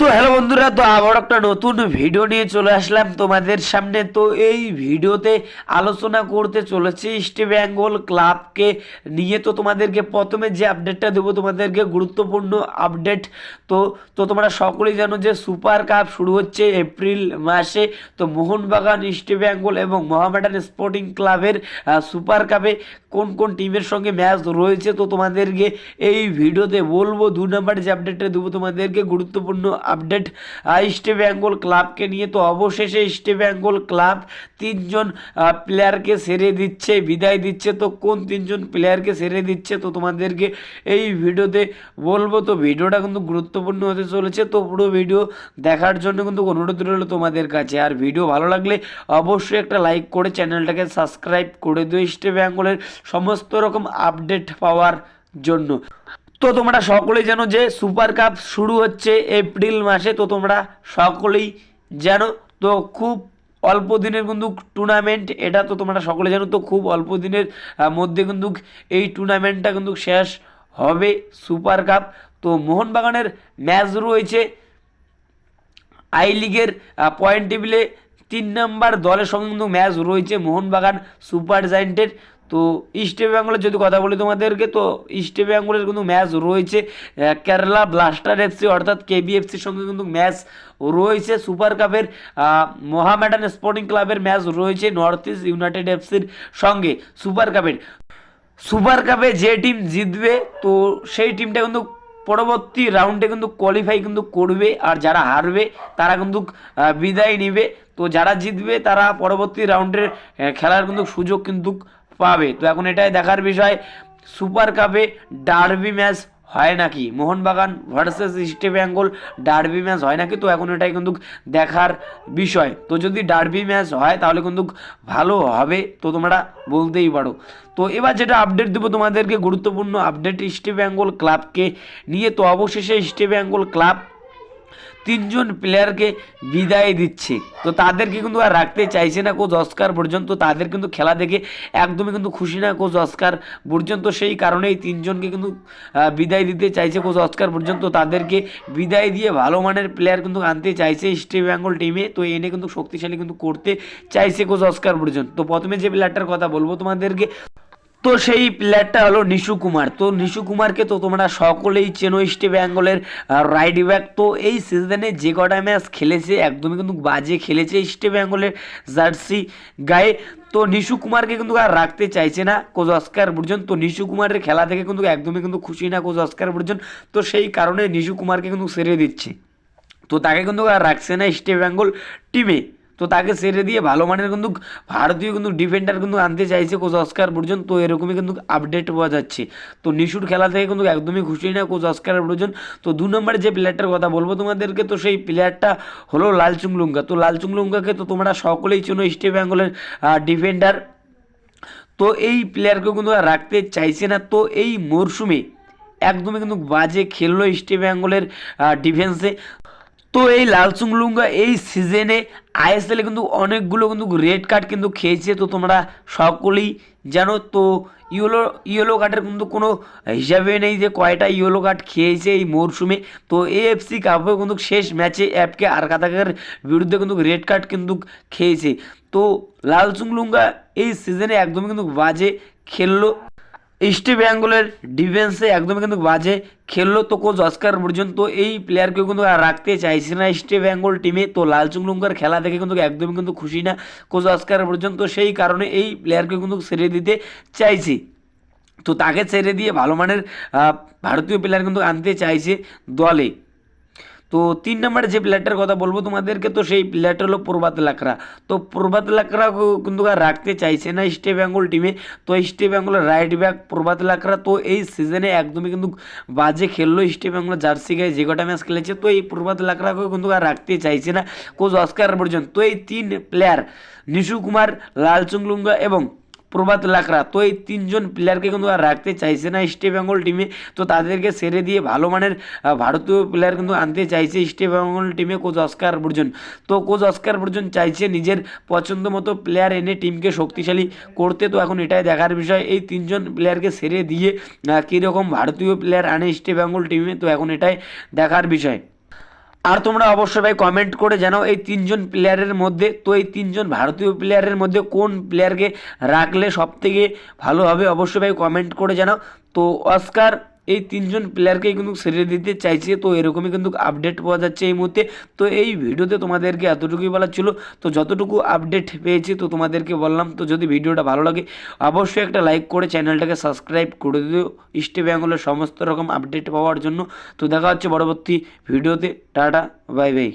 তো হ্যালো বন্ধুরা, তো আবার একটা নতুন ভিডিও নিয়ে চলে আসলাম তোমাদের সামনে। তো এই ভিডিওতে আলোচনা করতে চলেছি ইস্ট বেঙ্গল ক্লাবকে নিয়ে। তো তোমাদেরকে প্রথমে যে আপডেটটা দেবো, তোমাদেরকে গুরুত্বপূর্ণ আপডেট তো তো তোমরা সকলেই জানো যে সুপার কাপ শুরু হচ্ছে এপ্রিল মাসে। তো মোহনবাগান ইস্ট বেঙ্গল এবং মোহামেডান স্পোর্টিং ক্লাবের সুপার কাপে কোন কোন টিমের সঙ্গে ম্যাচ রয়েছে? তো তোমাদেরকে এই ভিডিওতে বলব। দু নম্বর যে আপডেটটা দেবো, তোমাদেরকে গুরুত্বপূর্ণ আপডেট ইস্ট বেঙ্গল ক্লাবকে নিয়ে তো অবশেষে ইস্ট বেঙ্গল ক্লাব তিনজন প্লেয়ারকে সেরে দিচ্ছে, বিদায় দিচ্ছে। তো কোন তিনজন প্লেয়ারকে সেরে দিচ্ছে তো তোমাদেরকে এই ভিডিওতে বলব। তো ভিডিওটা কিন্তু গুরুত্বপূর্ণ হতে চলেছে। তো পুরো ভিডিও দেখার জন্য কিন্তু অনুরোধ রইল তোমাদের কাছে। আর ভিডিও ভালো লাগলে অবশ্যই একটা লাইক করে চ্যানেলটাকে সাবস্ক্রাইব করে দিও ইস্ট বেঙ্গলের সমস্ত রকম আপডেট পাওয়ার জন্য। তো তোমরা সকলেই জানো যে সুপার কাপ শুরু হচ্ছে এপ্রিল মাসে, তো তোমরা সকলেই জানো। তো খুব অল্প দিনের কিন্তু টুর্নামেন্ট এটা তো তোমরা সকলে জানো। তো খুব অল্প দিনের মধ্যে কিন্তু এই টুর্নামেন্টটা কিন্তু শেষ হবে সুপার কাপ। তো মোহনবাগানের ম্যাচ রয়েছে। আই লিগের পয়েন্ট টেবিলে তিন নাম্বার দলের সঙ্গে কিন্তু ম্যাচ রয়েছে মোহনবাগান সুপার জায়েন্টের। তো ইস্ট বেঙ্গলের যদি কথা বলি তোমাদেরকে, তো ইস্ট বেঙ্গলের কিন্তু ম্যাচ রয়েছে কেরালা ব্লাস্টার এফসি অর্থাৎ কেবিএফসির সঙ্গে কিন্তু ম্যাচ রয়েছে, সুপার কাপের মোহামেডান স্পোর্টিং ক্লাবের ম্যাচ রয়েছে নর্থ ইস্ট ইউনাইটেড এফসির সঙ্গে সুপার কাপের। সুপার কাপে যে টিম জিতবে, তো সেই টিমটা কিন্তু পরবর্তী রাউন্ডে কিন্তু কোয়ালিফাই কিন্তু করবে আর যারা হারবে, তারা কিন্তু বিদায় নিবে। তো যারা জিতবে, তারা পরবর্তী রাউন্ডের খেলার কিন্তু সুযোগ কিন্তু পাবে। তো এখন এটাই দেখার বিষয় সুপার কাপে ডার্বি ম্যাচ হয় নাকি? Mohun Bagan versus East Bengal derby match হয় নাকি? তো এখন এটাই কিন্তু দেখার বিষয়। তো যদি ডার্বি ম্যাচ হয়, তাহলে কিন্তু ভালো হবে। তো তোমরা বলতেই পারো। তো এবার যেটা আপডেট দেবো তোমাদেরকে, গুরুত্বপূর্ণ আপডেট ইস্ট বেঙ্গল ক্লাবকে নিয়ে। তো অবশেষে ইস্ট বেঙ্গল ক্লাব তিনজন প্লেয়ারকে বিদায় দিচ্ছে। তো তাদেরকে কিন্তু আর রাখতে চাইছে না কোচ অস্কার পর্যন্ত। তাদের কিন্তু খেলা দেখে একদমই কিন্তু খুশি না কোচ অস্কার পর্যন্ত। সেই কারণেই তিনজনকে কিন্তু বিদায় দিতে চাইছে কোচ অস্কার পর্যন্ত। তাদেরকে বিদায় দিয়ে ভালো মানের প্লেয়ার কিন্তু আনতে চাইছে ইস্ট বেঙ্গল টিমে তো এনে কিন্তু শক্তিশালী কিন্তু করতে চাইছে কোচ অস্কার পর্যন্ত। তো প্রথমে যে প্লেয়ারটার কথা বলব তোমাদেরকে তো সেই প্লেয়ারটা হলো নিশু কুমার। তো নিশু কুমারকে তো তোমরা সকলেই চেনো ইস্ট বেঙ্গলের রাইট ব্যাক তো এই সিজনে যে কটা ম্যাচ খেলেছে, একদমই কিন্তু বাজে খেলেছে ইস্ট বেঙ্গলের জার্সি গায়ে। তো নিশু কুমারকে কিন্তু আর রাখতে চাইছে না কোচ অস্কার বুর্জন। তো নিশু কুমারের খেলা থেকে কিন্তু একদমই কিন্তু খুশি না কোচ অস্কার বুর্জন। তো সেই কারণে নিশু কুমারকে কিন্তু সেরে দিচ্ছে। তো তাকে কিন্তু আর রাখছে না ইস্ট বেঙ্গল টিমে তো তাকে ছেড়ে দিয়ে ভালো মানের কিন্তু ভারতীয় কিন্তু ডিফেন্ডার কিন্তু আনতে চাইছে কোচ অস্কার পর্যন্ত তো এরকমই কিন্তু আপডেট পাওয়া যাচ্ছে। তো নিশুর খেলা থেকে কিন্তু একদমই খুশি না কোচ অস্কার পর্যন্ত তো দু নম্বরে যে প্লেয়ারটার কথা বলব তোমাদেরকে, তো সেই প্লেয়ারটা হলো লালচুং লুঙ্গা তো লালচুং লুঙ্গাকে তো তোমরা সকলেই চেনো ইস্ট বেঙ্গলের ডিফেন্ডার তো এই প্লেয়ারকে কিন্তু রাখতে চাইছে না। তো এই মরশুমে একদমই কিন্তু বাজে খেললো ইস্ট বেঙ্গলের ডিফেন্সে তো এই লালচুং লুঙ্গা এই সিজনে আইএসএলে কিন্তু অনেকগুলো কিন্তু রেড কার্ড কিন্তু খেয়েছে। তো তোমরা সকলেই জানো, তো ইয়েলো ইয়েলো কার্ডের কিন্তু কোনো হিসাবে নেই যে কয়টা ইয়েলো কার্ড খেয়েছে এই মরশুমে। তো এএফসি কাপেও কিন্তু শেষ ম্যাচে অ্যাপকে আর কাতাকের বিরুদ্ধে কিন্তু রেড কার্ড কিন্তু খেয়েছে। তো লালচুং লুঙ্গা এই সিজনে একদমই কিন্তু বাজে খেললো। ইস্ট বেঙ্গলের ডিফেন্সে একদমই কিন্তু বাজে। খেললো তো কোচ অস্কার পর্যন্ত এই প্লেয়ারকে কিন্তু আর রাখতে চাইছে না ইস্ট বেঙ্গল টিমে তো লালচুং লুঙ্গার খেলা দেখে কিন্তু একদমই কিন্তু খুশি না কোচ অস্কার পর্যন্ত সেই কারণে এই প্লেয়ারকে কিন্তু ছেড়ে দিতে চাইছে। তো তাকে ছেড়ে দিয়ে ভালো মানের ভারতীয় প্লেয়ার কিন্তু আনতে চাইছে দলে। তো তিন নম্বরে যে প্লেয়ারটার কথা বলব তোমাদেরকে, তো সেই প্লেয়ারটা হলো প্রভাত লাকড়া। তো প্রভাত লাকড়া কিন্তু রাখতে চাইছে না ইস্ট বেঙ্গল টিমে তো ইস্ট বেঙ্গলের রাইট ব্যাক প্রভাত লাকড়া, তো এই সিজনে একদমই কিন্তু বাজে খেললো ইস্ট বেঙ্গল জার্সি গায়ে যে কটা ম্যাচ খেলেছে। তো এই প্রভাত লাকড়াকেও কিন্তু রাখতে চাইছে না কোচ অস্কার পর্যন্ত তো এই তিন প্লেয়ার নিশু কুমার লালচুং লুঙ্গা এবং প্রভাত লাকড়া, তো এই তিনজন প্লেয়ারকে কিন্তু আর রাখতে চাইছে না ইস্ট বেঙ্গল টিমে তো তাদেরকে সেরে দিয়ে ভালো মানের ভারতীয় প্লেয়ার কিন্তু আনতে চাইছে ইস্ট বেঙ্গল টিমে কোচ অস্কার বর্জন। তো কোচ অস্কার বর্জন চাইছে নিজের পছন্দ মতো প্লেয়ার এনে টিমকে শক্তিশালী করতে। তো এখন এটাই দেখার বিষয়, এই তিনজন প্লেয়ারকে সেরে দিয়ে কীরকম ভারতীয় প্লেয়ার আনে ইস্ট বেঙ্গল টিমে তো এখন এটাই দেখার বিষয়। আর তোমরা অবশ্যই ভাই কমেন্ট করে জানাও এই তিনজন প্লেয়ারের মধ্যে। তো এই তিনজন ভারতীয় প্লেয়ারের মধ্যে কোন প্লেয়ারকে রাখলে সবথেকে ভালো হবে? অবশ্যই ভাই কমেন্ট করে জানাও। তো অস্কার এই তিনজন প্লেয়ারকেই কিন্তু সেরে দিতে চাইছে। তো এরকমই কিন্তু আপডেট পাওয়া যাচ্ছে এই মুহূর্তে। তো এই ভিডিওতে তোমাদেরকে এতটুকুই বলার ছিল। তো যতটুকু আপডেট পেয়েছি, তো তোমাদেরকে বললাম, তো যদি ভিডিওটা ভালো লাগে, অবশ্যই একটা লাইক করে চ্যানেলটাকে সাবস্ক্রাইব করে দিও। ইস্ট বেঙ্গলের সমস্ত রকম আপডেট পাওয়ার জন্য। তো দেখা হচ্ছে পরবর্তী ভিডিওতে। Tata bye bye